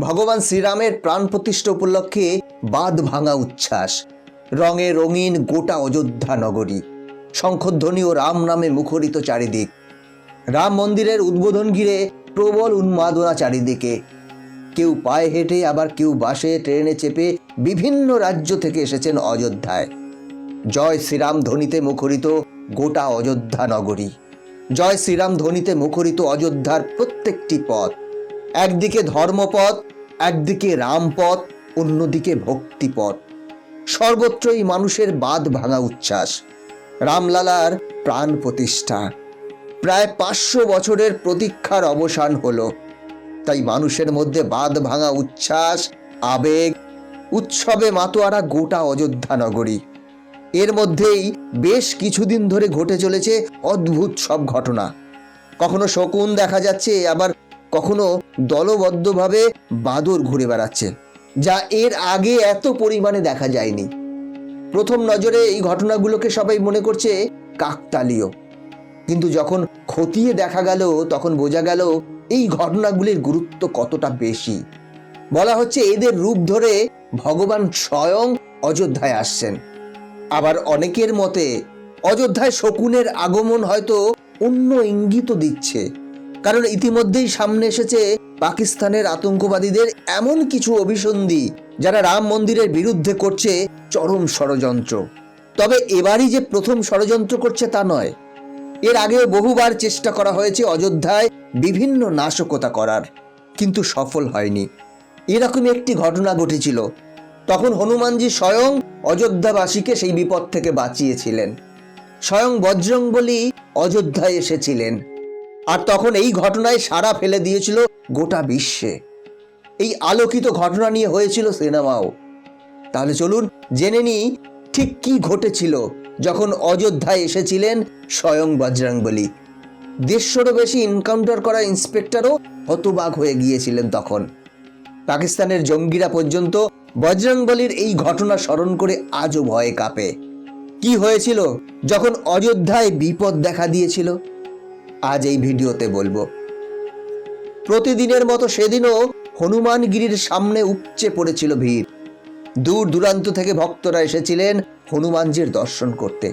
ভগবান শ্রীরামের প্রাণ প্রতিষ্ঠা উপলক্ষে বাদ ভাঙা উচ্ছ্বাস। রঙে রঙিন গোটা অযোধ্যা নগরী। শঙ্খধ্বনি ও রাম নামে মুখরিত চারিদিক। রাম মন্দিরের উদ্বোধন ঘিরে প্রবল উন্মাদনা চারিদিকে। কেউ পায়ে হেঁটে, আবার কেউ বাসে, ট্রেনে চেপে বিভিন্ন রাজ্য থেকে এসেছেন অযোধ্যায়। জয় শ্রীরাম ধ্বনিতে মুখরিত গোটা অযোধ্যা নগরী। জয় শ্রীরাম ধ্বনিতে মুখরিত অযোধ্যার প্রত্যেকটি পথ। একদিকে ধর্মপথ একদিকে রামপথ, অন্যদিকে ভক্তিপথ। সর্বত্রই মানুষের বাদ ভাঙা উচ্ছ্বাস। রামলালার প্রাণ প্রতিষ্ঠা। প্রায় পাঁচশো বছরের প্রতীক্ষার অবসান হলো। তাই মানুষের মধ্যে বাদ ভাঙা উচ্ছ্বাস, আবেগ, উৎসবে মাতোয়ারা গোটা অযোধ্যা নগরী। এর মধ্যেই বেশ কিছুদিন ধরে ঘটে চলেছে অদ্ভুত সব ঘটনা। কখনো শকুন দেখা যাচ্ছে, আবার কখনো দলবদ্ধভাবে বাদর ঘুরে বেড়াচ্ছে, যা এর আগে এত পরিমাণে দেখা যায়নি। প্রথম নজরে এই ঘটনাগুলোকে সবাই মনে করছে কাকতালীয়। কিন্তু যখন খতিয়ে দেখা গেল, তখন বোঝা গেল এই ঘটনাগুলির গুরুত্ব কতটা বেশি। বলা হচ্ছে এদের রূপ ধরে ভগবান স্বয়ং অযোধ্যায় আসছেন। আবার অনেকের মতে, অযোধ্যায় শকুনের আগমন হয়তো অন্য ইঙ্গিত দিচ্ছে। কারণ ইতিমধ্যেই সামনে এসেছে পাকিস্তানের আতঙ্কবাদীদের এমন কিছু অভিসন্ধি যারা রাম মন্দিরের বিরুদ্ধে করছে চরম ষড়যন্ত্র। তবে এবারই যে প্রথম ষড়যন্ত্র করছে তা নয়। এর আগেও বহুবার চেষ্টা করা হয়েছে অযোধ্যায় বিভিন্ন নাশকতা করার, কিন্তু সফল হয়নি। এরকমই একটি ঘটনা ঘটেছিল। তখন হনুমানজি স্বয়ং অযোধ্যাবাসীকে সেই বিপদ থেকে বাঁচিয়েছিলেন। স্বয়ং বজরংবলী অযোধ্যায় এসেছিলেন। আর তখন এই ঘটনায় সারা ফেলে দিয়েছিল গোটা বিশ্বে। এই আলোকিত ঘটনা নিয়ে হয়েছিল সিনেমাও। তাহলে চলুন জেনে নিই ঠিক কি ঘটেছিল যখন অযোধ্যায় এসেছিলেন স্বয়ং বজরংবলী। দেড়শোরও বেশি এনকাউন্টার করা ইন্সপেক্টরও হতবাক হয়ে গিয়েছিলেন তখন। পাকিস্তানের জঙ্গিরা পর্যন্ত বজরংবলীর এই ঘটনা স্মরণ করে আজও ভয়ে কাঁপে। কি হয়েছিল যখন অযোধ্যায় বিপদ দেখা দিয়েছিল? আজ এই ভিডিওতে বলব। প্রতিদিনের মতো সেদিনও হনুমানগিরির সামনে উপচে পড়েছিল ভিড়। দূর দূরান্ত থেকে ভক্তরা এসেছিলেন হনুমানজির দর্শন করতে।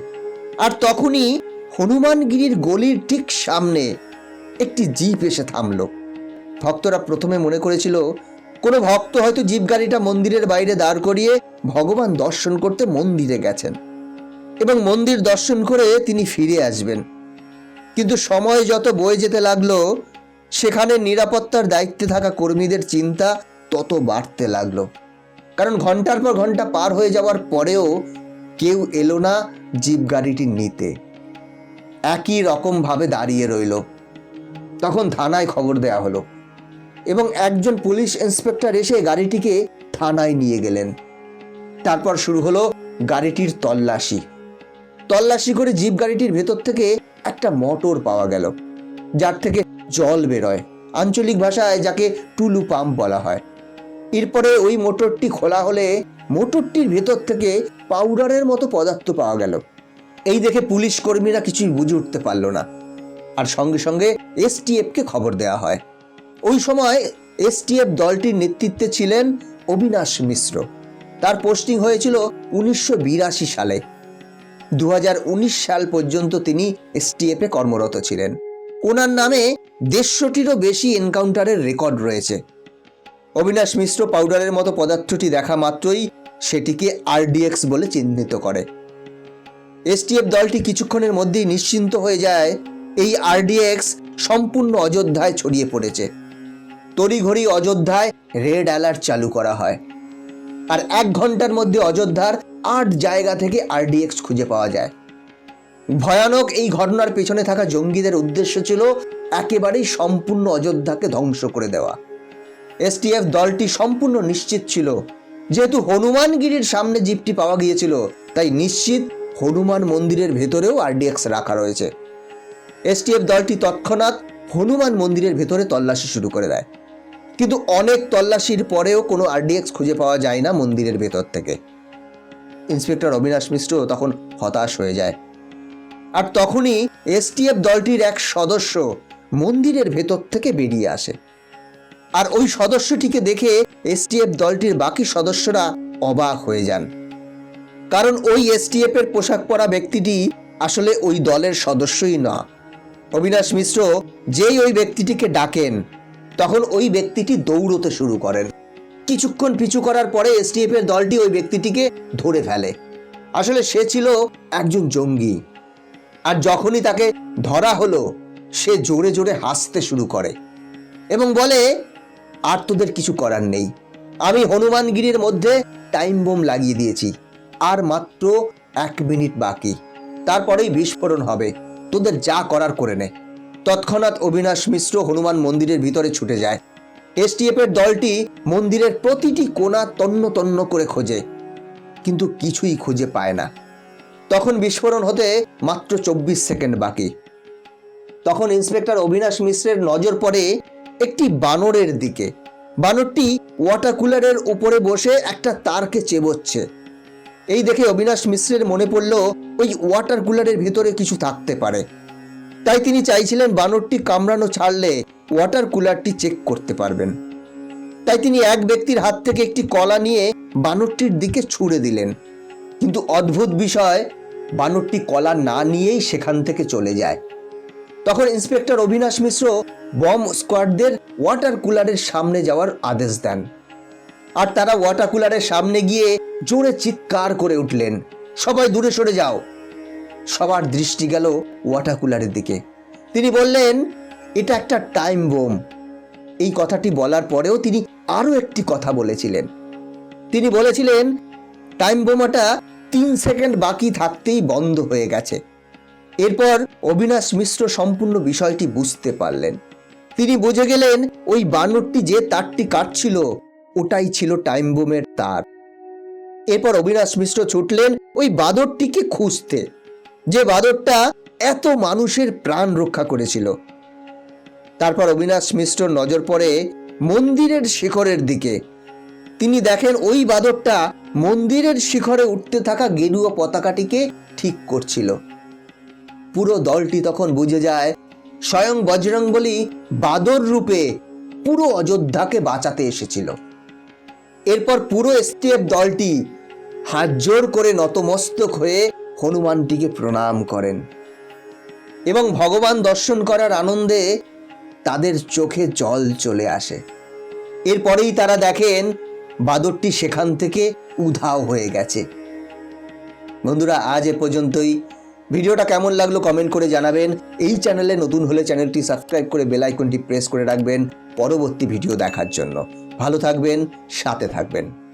আর তখনই হনুমানগিরির গলির ঠিক সামনে একটি জিপ এসে থামলো। ভক্তরা প্রথমে মনে করেছিল, কোনো ভক্ত হয়তো জিপ গাড়িটা মন্দিরের বাইরে দাঁড় করিয়ে ভগবান দর্শন করতে মন্দিরে গেছেন। এবং মন্দির দর্শন করে তিনি ফিরে আসবেন। কিন্তু সময় যত বয়ে যেতে লাগল, সেখানে নিরাপত্তার দায়িত্বে থাকা কর্মীদের চিন্তা তত বাড়তে লাগল। কারণ ঘণ্টার পর ঘণ্টা পার হয়ে যাওয়ার পরেও কেউ এলো না জিপ গাড়িটি নিতে। একই রকমভাবে দাঁড়িয়ে রইল। তখন থানায় খবর দেয়া হলো এবং একজন পুলিশ ইন্সপেক্টর এসে গাড়িটিকে থানায় নিয়ে গেলেন। তারপর শুরু হলো গাড়িটির তল্লাশি। তল্লাশি করে জিপ গাড়িটির ভেতর থেকে একটা মোটর পাওয়া গেল, যার থেকে জল বেরোয়, আঞ্চলিক ভাষায় যাকে টুলু পাম্প বলা হয়। এরপরে ওই মোটরটি খোলা হলে মোটরটির ভেতর থেকে পাউডারের মতো পদার্থ পাওয়া গেল। এই দেখে পুলিশ কর্মীরা কিছুই বুঝে উঠতে পারল না। আর সঙ্গে সঙ্গে এসটিএফকে খবর দেওয়া হয়। ওই সময় এসটিএফ দলটির নেতৃত্বে ছিলেন অবিনাশ মিশ্র। তার পোস্টিং হয়েছিল উনিশশো বিরাশি সালে। দু হাজার উনিশ সাল পর্যন্ত তিনি এসটিএফে কর্মরত ছিলেন। ওনার নামে দেড়শোটিরও বেশি এনকাউন্টারের রেকর্ড রয়েছে। অবিনাশ মিশ্র পাউডারের মতো পদার্থটি দেখা মাত্রই সেটিকে আরডিএক্স বলে চিহ্নিত করে। এসটিএফ দলটি কিছুক্ষণের মধ্যেই নিশ্চিন্ত হয়ে যায়, এই আরডিএক্স সম্পূর্ণ অযোধ্যায় ছড়িয়ে পড়েছে। তড়িঘড়ি অযোধ্যায় রেড অ্যালার্ট চালু করা হয়। আর এক ঘণ্টার মধ্যে অযোধ্যার আট জায়গা থেকে আরডিএক্স খুঁজে পাওয়া যায়। ভয়ানক এই ঘটনার পেছনে থাকা জঙ্গিদের উদ্দেশ্য ছিল একেবারেই সম্পূর্ণ অযোধ্যাকে ধ্বংস করে দেওয়া। এসটিএফ দলটি সম্পূর্ণ নিশ্চিত ছিল। যেহেতু হনুমানগিরির সামনে জিপটি পাওয়া গিয়েছিল, তাই নিশ্চিত হনুমান মন্দিরের ভেতরেও আরডিএক্স রাখা রয়েছে। এসটিএফ দলটি তৎক্ষণাৎ হনুমান মন্দিরের ভেতরে তল্লাশি শুরু করে দেয়। কিন্তু অনেক তল্লাশির পরেও কোনো আরডিএক্স খুঁজে পাওয়া যায় না মন্দিরের ভেতর থেকে। ইন্সপেক্টর অবিনাশ মিশ্র তখন হতাশ হয়ে যায়। আর তখনই এসটিএফ দলটির এক সদস্য মন্দিরের ভেতর থেকে বেরিয়ে আসে। আর ওই সদস্যটিকে দেখে এসটিএফ দলটির বাকি সদস্যরা অবাক হয়ে যান। কারণ ওই এসটিএফ এর পোশাক পরা ব্যক্তিটি আসলে ওই দলের সদস্যই না। অবিনাশ মিশ্র যেই ওই ব্যক্তিটিকে ডাকেন, তখন ওই ব্যক্তিটি দৌড়তে শুরু করেন। কিছুক্ষণ পিছু করার পরে এসটিএফ এর দলটি ওই ব্যক্তিটিকে ধরে ফেলে। আসলে সে ছিল একজন জঙ্গি। আর যখনই তাকে ধরা হলো, সে জোরে জোরে হাসতে শুরু করে এবং বলে, আর তোদের কিছু করার নেই। আমি হনুমানগিরির মধ্যে টাইম বোম লাগিয়ে দিয়েছি। আর মাত্র এক মিনিট বাকি। তারপরেই বিস্ফোরণ হবে। তোদের যা করার করে নে। তৎক্ষণাৎ অবিনাশ মিশ্র হনুমান মন্দিরের ভিতরে ছুটে যায়। এসটিএফ এর দলটি মন্দিরের প্রতিটি কোণা তন্ন তন্ন করে খোঁজে, কিন্তু কিছুই খুঁজে পায় না। তখন বিস্ফোরণ হতে মাত্র চব্বিশ সেকেন্ড বাকি। তখন ইন্সপেক্টর অবিনাশ মিশ্রের নজর পড়ে একটি বানরের দিকে। বানরটি ওয়াটার কুলারের উপরে বসে একটা তারকে চেবোচ্ছে। এই দেখে অবিনাশ মিশ্রের মনে পড়ল, ওই ওয়াটার কুলারের ভিতরে কিছু থাকতে পারে। তাই তিনি চাইছিলেন বানরটি কামড়ানো ছাড়লে ওয়াটার কুলারটি চেক করতে পারবেন। তাই তিনি এক ব্যক্তির হাত থেকে একটি কলা নিয়ে বানরটির দিকে ছুঁড়ে দিলেন। কিন্তু অদ্ভুত বিষয়, বানরটি কলা না নিয়েই সেখান থেকে চলে যায়। তখন ইন্সপেক্টর অবিনাশ মিশ্র বম স্কোয়াডদের ওয়াটার কুলারের সামনে যাওয়ার আদেশ দেন। আর তারা ওয়াটার কুলারের সামনে গিয়ে জোরে চিৎকার করে উঠলেন, সবাই দূরে সরে যাও। সবার দৃষ্টি গেল ওয়াটার কুলারের দিকে। তিনি বললেন, এটা একটা টাইম বোম। এই কথাটি বলার পরেও তিনি আরও একটি কথা বলেছিলেন। তিনি বলেছিলেন, টাইম বোমাটা তিন সেকেন্ড বাকি থাকতেই বন্ধ হয়ে গেছে। এরপর অবিনাশ মিশ্র সম্পূর্ণ বিষয়টি বুঝতে পারলেন। তিনি বুঝে গেলেন, ওই বানরটি যে তারটি কাটছিল, ওটাই ছিল টাইম বোমের তার। এরপর অবিনাশ মিশ্র ছুটলেন ওই বাদরটিকে খুঁজতে। যে বাদরটা এত মানুষের প্রাণ রক্ষা করেছিল। তারপর অবিনাশ মিশ্র নজর পড়ে মন্দিরের শিখরের দিকে। তিনি দেখেন ওই বাদরটা মন্দিরের শিখরে উঠতে থাকা গেরুয়া পতাকাটিকে ঠিক করছিল। পুরো দলটি তখন বুঝে যায়, স্বয়ং বজরংবলী বাদর রূপে পুরো অযোধ্যাকে বাঁচাতে এসেছিল। এরপর পুরো এসটিএফ দলটি হাত জোর করে নতমস্তক হয়ে হনুমানটিকে প্রণাম করেন এবং ভগবান দর্শন করার আনন্দে তাদের চোখে জল চলে আসে। এরপরেই তারা দেখেন বাদরটি সেখান থেকে উধাও হয়ে গেছে। বন্ধুরা, আজ এ পর্যন্তই। ভিডিওটা কেমন লাগল কমেন্ট করে জানাবেন। এই চ্যানেলে নতুন হলে চ্যানেলটি সাবস্ক্রাইব করে বেল আইকনটি প্রেস করে রাখবেন। পরবর্তী ভিডিও দেখার জন্য। ভালো থাকবেন, সাথে থাকবেন।